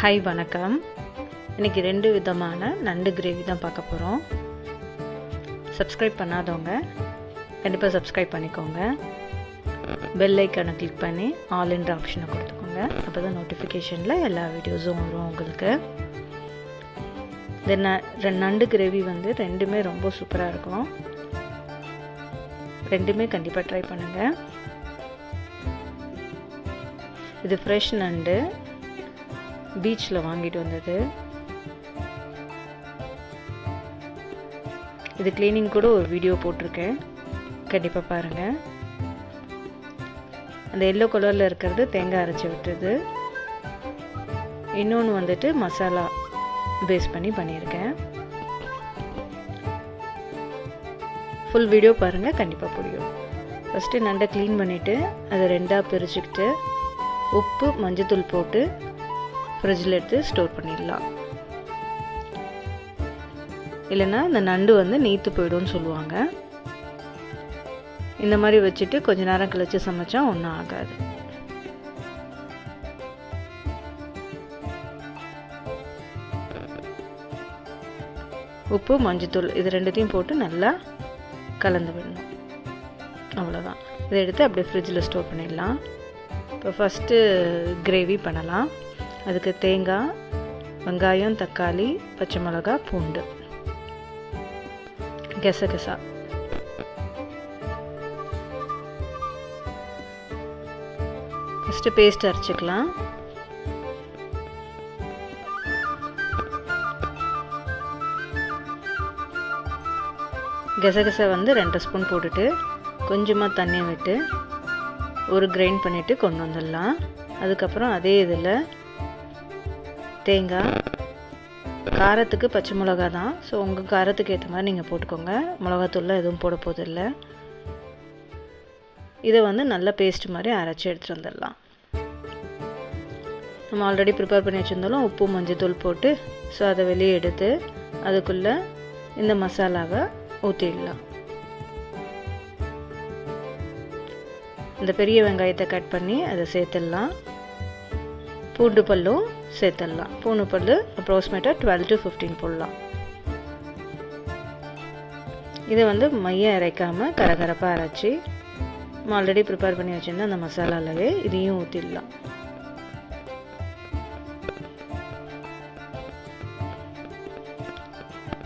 Hi வணக்கம். இன்றைக்கி ரெண்டு விதமான நண்டு கிரேவி தான் பார்க்க போகிறோம் சப்ஸ்கிரைப் பண்ணாதவங்க கண்டிப்பாக சப்ஸ்கிரைப் பண்ணிக்கோங்க. பெல் ஐக்கானை கிளிக் பண்ணி ஆல்ன்ற ஆப்ஷனை கொடுத்துக்கோங்க. அப்போ தான் நோட்டிஃபிகேஷனில் எல்லா வீடியோஸும் வரும் உங்களுக்கு. இந்த நண்டு கிரேவி வந்து ரெண்டுமே ரொம்ப சூப்பராக இருக்கும். ரெண்டுமே கண்டிப்பாக ட்ரை பண்ணுங்கள் இது ஃப்ரெஷ் நண்டு. பீச்சில் வாங்கிட்டு வந்தது. இது க்ளீனிங் கூட ஒரு வீடியோ போட்டிருக்கேன். கண்டிப்பாக பாருங்கள் அந்த எல்லோ கலரில் இருக்கிறது தேங்காய் அரைச்சி விட்டது. இன்னொன்று வந்துட்டு மசாலா பேஸ் பண்ணி பண்ணியிருக்கேன். ஃபுல் வீடியோ பாருங்கள் கண்டிப்பாக புரியும். ஃபஸ்ட்டு நண்டை க்ளீன் பண்ணிவிட்டு அதை ரெண்டாக பிரிச்சுக்கிட்டு உப்பு மஞ்சத்தூள் போட்டு ஃப்ரிட்ஜில் எடுத்து ஸ்டோர் பண்ணிடலாம். இல்லைன்னா இந்த நண்டு வந்து நீத்து போயிடும்னு சொல்லுவாங்க. இந்த மாதிரி வச்சுட்டு கொஞ்ச நேரம் கழித்து சமைச்சா ஒன்றும் ஆகாது. உப்பு மஞ்சத்தூள் இது ரெண்டுத்தையும் போட்டு நல்லா கலந்து விடணும். அவ்வளோதான் இதை எடுத்து அப்படியே ஃப்ரிட்ஜில் ஸ்டோர் பண்ணிடலாம். இப்போ ஃபஸ்ட்டு கிரேவி பண்ணலாம். அதுக்கு தேங்காய் வெங்காயம் தக்காளி பச்சை மிளகா பூண்டு. கெசகெசா. ஃபஸ்ட்டு பேஸ்ட் அரைச்சிக்கலாம். கெசகெசா வந்து ரெண்டு ஸ்பூன் போட்டுட்டு கொஞ்சமாக தண்ணி விட்டு ஒரு கிரைண்ட் பண்ணிவிட்டு கொண்டு வந்துடலாம். அதுக்கப்புறம் அதே இதில் தேங்காய் காரத்துக்கு பச்சை மிளகா தான் ஸோ உங்கள் காரத்துக்கு ஏற்ற மாதிரி நீங்கள் போட்டுக்கோங்க. மிளகாத்தூள்லாம் எதுவும் போட போதில்லை இதை வந்து நல்ல பேஸ்ட் மாதிரி அரைச்சி எடுத்துகிட்டு வந்துடலாம். நம்ம ஆல்ரெடி ப்ரிப்பேர் பண்ணி வச்சுருந்தாலும் உப்பு மஞ்சத்தூள் போட்டு ஸோ அதை வெளியே எடுத்து அதுக்குள்ளே இந்த மசாலாவை ஊற்றிடலாம் இந்த பெரிய வெங்காயத்தை கட் பண்ணி அதை சேர்த்துடலாம். பூண்டு பல்லும் சேர்த்துடலாம் பூண்டு பல் அப்ராக்சிமேட்டாக டுவெல் டு ஃபிஃப்டீன் போடலாம். இதை வந்து மையம் அரைக்காமல் கரகரப்பாக அரைச்சி நம்ம ஆல்ரெடி ப்ரிப்பேர் பண்ணி வச்சுருந்த அந்த மசாலாலவே இதையும் ஊற்றிடலாம்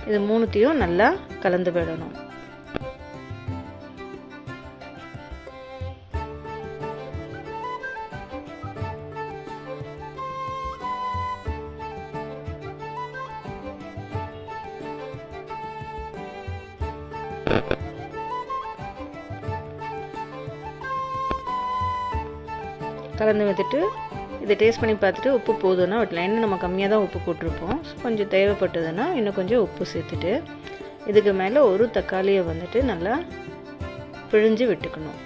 இது மூணுத்தையும் நல்லா கலந்து விடணும். கலந்து வந்துட்டு இதை டேஸ்ட் பண்ணி பார்த்துட்டு உப்பு போதும்னா விடலாம் இன்னும் நம்ம கம்மியாக தான் உப்பு போட்டிருப்போம். ஸோ கொஞ்சம் தேவைப்பட்டதுன்னா இன்னும் கொஞ்சம் உப்பு சேர்த்துட்டு இதுக்கு மேலே ஒரு தக்காளியை வந்துட்டு நல்லா பிழிஞ்சு விட்டுக்கணும்.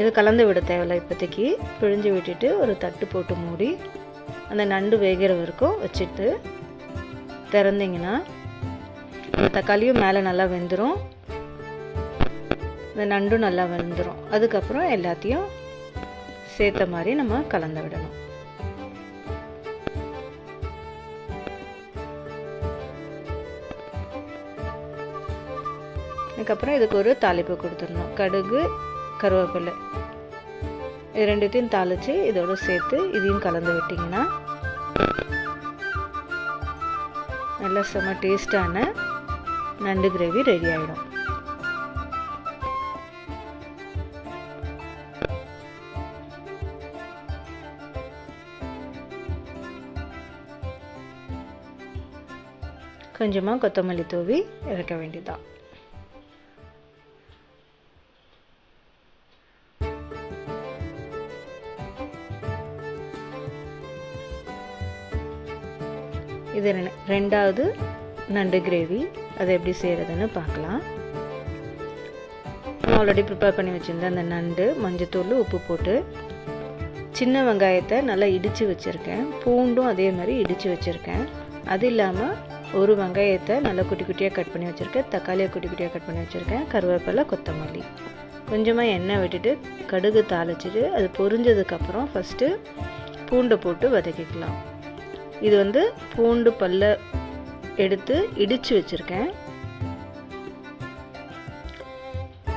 இது கலந்து விட தேவையில்ல இப்போதைக்கு. பிழிஞ்சு விட்டுட்டு ஒரு தட்டு போட்டு மூடி அந்த நண்டு வேகிற வரைக்கும் வச்சுட்டு திறந்தீங்கன்னா தக்காளியும் மேலே நல்லா வெந்துடும் இந்த நண்டும் நல்லா வெந்துடும் அதுக்கப்புறம் எல்லாத்தையும் சேர்த்த மாதிரி நம்ம கலந்து விடணும். அதுக்கப்புறம் இதுக்கு ஒரு தாளிப்பு கொடுத்துடணும். கடுகு கருவேப்பிலை. இது ரெண்டுத்தையும் தாளித்து இதோடு சேர்த்து இதையும் கலந்து விட்டிங்கன்னா நல்லா செம்ம டேஸ்டான நண்டு கிரேவி ரெடி ஆகிடும் கொஞ்சமாக கொத்தமல்லி தூவி இறக்க வேண்டியதான் இது ரெண்டாவது நண்டு கிரேவி. அதை எப்படி செய்கிறதுன்னு பார்க்கலாம். ஆல்ரெடி ப்ரிப்பேர் பண்ணி வச்சுருந்தேன் அந்த நண்டு மஞ்சத்தூள் உப்பு போட்டு சின்ன வெங்காயத்தை நல்லா இடித்து வச்சுருக்கேன். பூண்டும் அதே மாதிரி இடித்து வச்சுருக்கேன். அது இல்லாமல் ஒரு வெங்காயத்தை நல்லா குட்டி குட்டியாக கட் பண்ணி வச்சுருக்கேன். தக்காளியை குட்டி குட்டியாக கட் பண்ணி வச்சுருக்கேன். கருவேப்பிலை கொத்தமல்லி. கொஞ்சமாக எண்ணெய் விட்டுட்டு கடுகு தாளிச்சிட்டு அது பொரிஞ்சதுக்கப்புறம் ஃபஸ்ட்டு பூண்டை போட்டு வதக்கிக்கலாம். இது வந்து பூண்டு பல்ல எடுத்து இடித்து வச்சுருக்கேன்.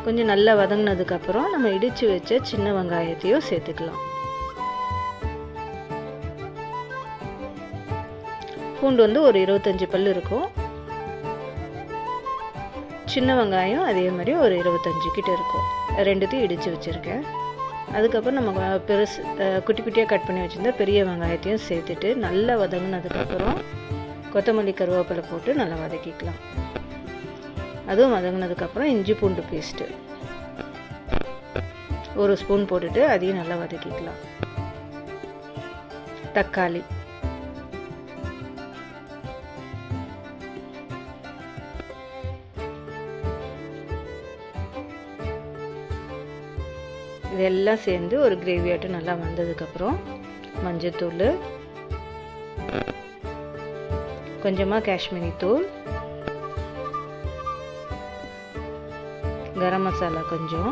கொஞ்சம் நல்லா வதங்கினதுக்கப்புறம் நம்ம இடித்து வச்ச சின்ன வெங்காயத்தையும் சேர்த்துக்கலாம். பூண்டு வந்து ஒரு இருபத்தஞ்சி பல் இருக்கும். சின்ன வெங்காயம் அதே மாதிரி ஒரு இருபத்தஞ்சி கிட்ட இருக்கும். ரெண்டுத்தையும் இடித்து வச்சுருக்கேன். அதுக்கப்புறம் நம்ம பெருசு குட்டி குட்டியாக கட் பண்ணி வச்சுருந்தா பெரிய வெங்காயத்தையும் சேர்த்துட்டு நல்லா வதங்கினதுக்கப்புறம் கொத்தமல்லி கருவேப்பிலை போட்டு நல்லா வதக்கிக்கலாம். அதுவும் வதங்கினதுக்கப்புறம் இஞ்சி பூண்டு பேஸ்ட்டு ஒரு ஸ்பூன் போட்டுட்டு அதையும் நல்லா வதக்கிக்கலாம். தக்காளி. இதெல்லாம் சேர்ந்து ஒரு கிரேவியாட்டம் நல்லா வந்ததுக்கப்புறம் மஞ்சத்தூள் கொஞ்சமாக காஷ்மீரி தூள் கரம் மசாலா கொஞ்சம்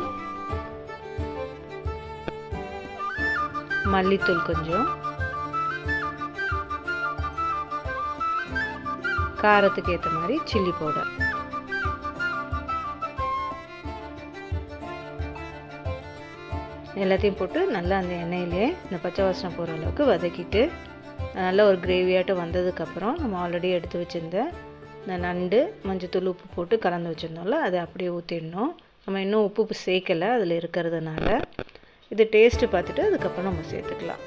மல்லித்தூள் கொஞ்சம் காரத்துக்கு ஏற்ற மாதிரி சில்லி பவுடர் எல்லாத்தையும் போட்டு நல்லா அந்த எண்ணெயிலே இந்த பச்சை வாசனை போகிற அளவுக்கு வதக்கிட்டு நல்லா ஒரு கிரேவியாட்டம் வந்ததுக்கப்புறம் நம்ம ஆல்ரெடி எடுத்து வச்சுருந்த இந்த நண்டு மஞ்சத்தூள் உப்பு போட்டு கலந்து வச்சுருந்தோம்ல அதை அப்படியே ஊற்றிடணும் நம்ம இன்னும் உப்பு சேர்க்கலை அதில் இருக்கிறதுனால. இது டேஸ்ட்டு பார்த்துட்டு அதுக்கப்புறம் நம்ம சேர்த்துக்கலாம்.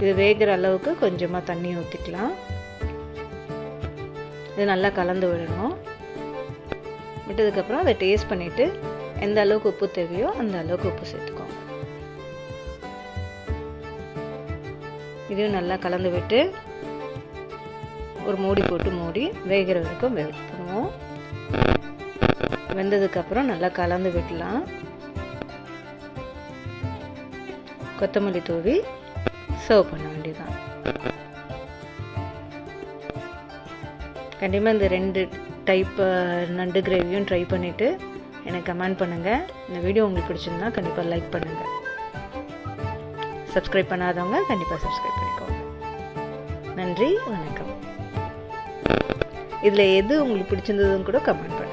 இது வேகிற அளவுக்கு கொஞ்சமாக தண்ணி ஊற்றிக்கலாம் இது நல்லா கலந்து விடணும். விட்டதுக்கப்புறம் அதை டேஸ்ட் பண்ணிவிட்டு எந்த அளவுக்கு உப்பு தேவையோ அந்த அளவுக்கு உப்பு சேர்த்துக்கலாம் இதையும் நல்லா கலந்து விட்டு ஒரு மூடி போட்டு மூடி வேகிற வரைக்கும் வெயிட் வெந்ததுக்கப்புறம் நல்லா கலந்து விடலாம் கொத்தமல்லி தூவி சர்வ் பண்ண வேண்டியதான் கண்டிப்பாக இந்த ரெண்டு டைப் நண்டு கிரேவியும் ட்ரை பண்ணிவிட்டு எனக்கு கமெண்ட் பண்ணுங்கள் இந்த வீடியோ உங்களுக்கு பிடிச்சிருந்தா கண்டிப்பாக லைக் பண்ணுங்கள் சப்ஸ்கிரைப் பண்ணாதவங்க கண்டிப்பாக சப்ஸ்கிரைப் பண்ணிக்கோங்க. நன்றி வணக்கம். இதில் எது உங்களுக்கு பிடிச்சிருந்ததுன்னு கூட கமெண்ட் பண்ணுங்கள்